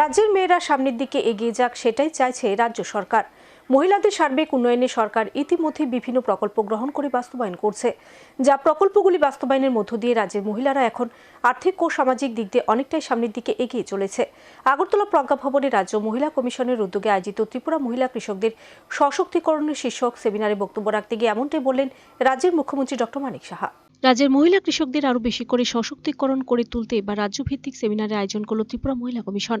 রাজ্যের মেয়েরা সামনের দিকে এগিয়ে যাক, সেটাই চাইছে রাজ্য সরকার। মহিলাদের সার্বিক উন্নয়নে সরকার ইতিমধ্যে বিভিন্ন প্রকল্প গ্রহণ করে বাস্তবায়ন করছে। যা প্রকল্পগুলি বাস্তবায়নের মধ্য দিয়ে রাজ্যের মহিলারা এখন আর্থিক ও সামাজিক দিক দিয়ে অনেকটাই সামনের দিকে এগিয়ে চলেছে। আগরতলা প্রজ্ঞা ভবনে রাজ্য মহিলা কমিশনের উদ্যোগে আয়োজিত ত্রিপুরা মহিলা কৃষকদের সশক্তিকরণের শীর্ষক সেমিনারে বক্তব্য রাখতে গিয়ে এমনটাই বললেন রাজ্যের মুখ্যমন্ত্রী ডক্টর মানিক সাহা। রাজ্যের মহিলা কৃষকদের আরও বেশি করে সশক্তিকরণ করে তুলতে বা রাজ্যভিত্তিক সেমিনারে আয়োজন করল ত্রিপুরা মহিলা কমিশন।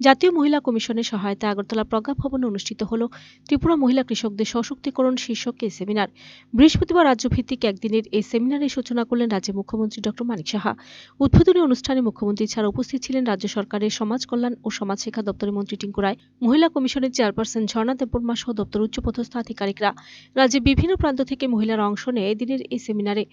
জাতীয় মহিলা কমিশনের সহায়তায় আগরতলা প্রজ্ঞা ভবনে অনুষ্ঠিত হল ত্রিপুরা মহিলা কৃষকদের সশক্তিকরণ শীর্ষক এই সেমিনার। বৃহস্পতিবার রাজ্যভিত্তিক একদিনের এই সেমিনারের সূচনা করলেন রাজ্যের মুখ্যমন্ত্রী ডক্টর মানিক সাহা। উদ্বোধনী অনুষ্ঠানে মুখ্যমন্ত্রী ছাড়া উপস্থিত ছিলেন রাজ্য সরকারের সমাজ কল্যাণ ও সমাজ শিক্ষা দপ্তরের মন্ত্রী টিঙ্কু রায়, মহিলা কমিশনের চেয়ারপারসন ঝর্ণা দেববর্মা সহ দপ্তর উচ্চপদস্থ আধিকারিকরা। রাজ্যের বিভিন্ন প্রান্ত থেকে মহিলারা অংশ নেয় এদিনের এই সেমিনারে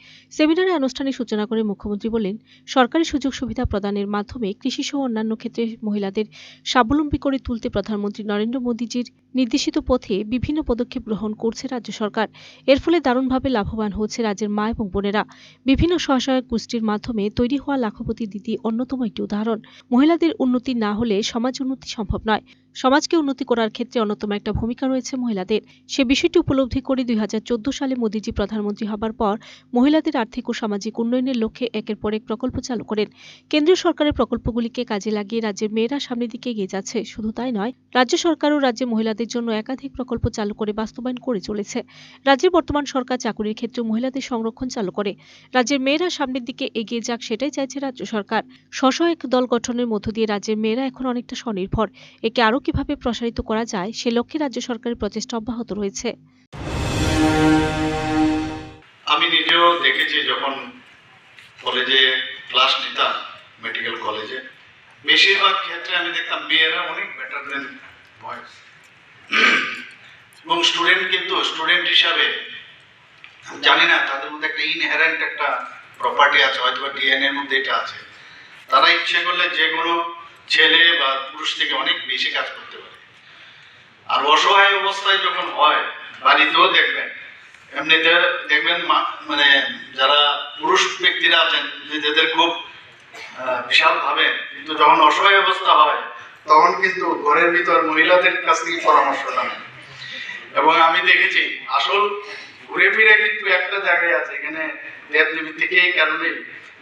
সেমিনারে আনুষ্ঠানিক সূচনা করে মুখ্যমন্ত্রী বলেন, সরকারি সুযোগ সুবিধা প্রদানের মাধ্যমে কৃষি সহ অন্যান্য ক্ষেত্রে মহিলাদের স্বাবলম্বী করে তুলতে প্রধানমন্ত্রী নরেন্দ্র মোদীজির নির্দেশিত পথে বিভিন্ন পদক্ষেপ গ্রহণ করছে রাজ্য সরকার। এর ফলে দারুণভাবে লাভবান হচ্ছে রাজ্যের মা এবং বোনেরা। বিভিন্ন স্বসহায়ক গোষ্ঠীর মাধ্যমে তৈরি হওয়া লাখপতি দিদি অন্যতম একটি উদাহরণ। মহিলাদের উন্নতি না হলে সমাজ উন্নতি সম্ভব নয়। সমাজকে উন্নতি করার ক্ষেত্রে অন্যতম একটা ভূমিকা রয়েছে মহিলাদের। সে বিষয়টি উপলব্ধি করে দুই সালে মোদীজি প্রধানমন্ত্রী হবার পর মহিলাদের আর্থিক ও সামাজিক উন্নয়নের লক্ষ্যে একের পর এক প্রকল্প চালু করেন। কেন্দ্রীয় সরকারের প্রকল্পগুলিকে কাজে লাগিয়ে রাজ্যের মেয়েরা সামনের দিকে এগিয়ে যাচ্ছে। শুধু তাই নয়, রাজ্য সরকারও রাজ্যে মহিলাদের জন্য একাধিক প্রকল্প চালু করে বাস্তবায়ন করে চলেছে। রাজ্যের বর্তমান সরকার চাকুরির ক্ষেত্রে মহিলাদের সংরক্ষণ চালু করে। রাজ্যের মেয়েরা সামনের দিকে এগিয়ে যাক সেটাই চাইছে রাজ্য সরকার। স্বসহায়ক দল গঠনের মধ্য দিয়ে রাজ্যের মেয়েরা এখন অনেকটা স্বনির্ভর। একে আরও কীভাবে প্রসারিত করা যায়, সে লক্ষ্যে রাজ্য সরকারের প্রচেষ্টা অব্যাহত রয়েছে। আমি নিজেও দেখেছি যখন কলেজে ক্লাস নিতাম, মেডিকেল কলেজে। বেশিরভাগ ক্ষেত্রে আমি দেখতাম মেয়েরা অনেক বেটার দেন বয়েজ এবং স্টুডেন্ট কিন্তু স্টুডেন্ট হিসাবে জানি না, তাদের মধ্যে একটা ইনহেরেন্ট একটা প্রপার্টি আছে হয়তো ডিএনএ এর মধ্যে এটা আছে। তারা ইচ্ছে করলে যে কোনো ছেলে বা পুরুষ থেকে অনেক বেশি কাজ করতে পারে। আর অসহায় অবস্থায় যখন হয়, বাড়িতেও দেখবেন, এমনিতে দেখবেন মানে যারা পুরুষ ব্যক্তিরা আছেন, নিজেদের খুব বিশাল ভাবে কিন্তু যখন অসহায় অবস্থা হয়, তখন কিন্তু ঘরের ভিতর মহিলাদের কাছ থেকে পরামর্শ নেয় এবং আমি দেখেছি, আসল ঘুরে ফিরে কিন্তু একটা জায়গায় আছে, এখানে দেবদেবী থেকে এই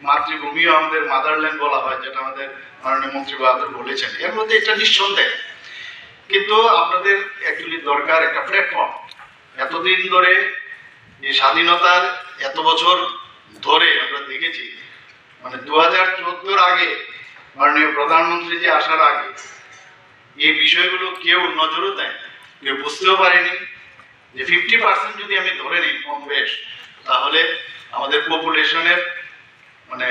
মাতৃভূমিও আমাদের মাদারল্যান্ড বলা হয়, যেটা আমাদের মাননীয় মন্ত্রী বাহাদুর বলেছেন। এর মধ্যে এটা নিঃসন্দেহ। কিন্তু আপনাদের অ্যাকচুয়ালি দরকার একটা প্ল্যাটফর্ম এতদিন ধরে এই স্বাধীনতার এত বছর ধরে আমরা দেখেছি মানে দু হাজার চোদ্দোর আগে মাননীয় প্রধানমন্ত্রী যে আসার আগে, এই বিষয়গুলো কেউ নজরও দেয় কেউ বুঝতেও পারেনি যে ফিফটি পার্সেন্ট যদি আমি ধরে নিই কম বেশ, তাহলে আমাদের পপুলেশনের মানে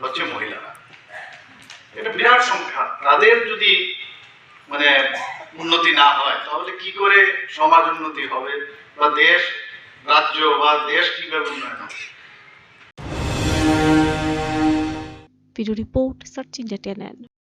হচ্ছে মহিলারা। এটা বিরাট সংখ্যা। তাদের যদি মানে উন্নতি না হয়, তাহলে কি করে সমাজ উন্নতি হবে? বা দেশ, রাজ্য বা দেশ কীভাবে উন্নয়ন হবে? Video report, search channel.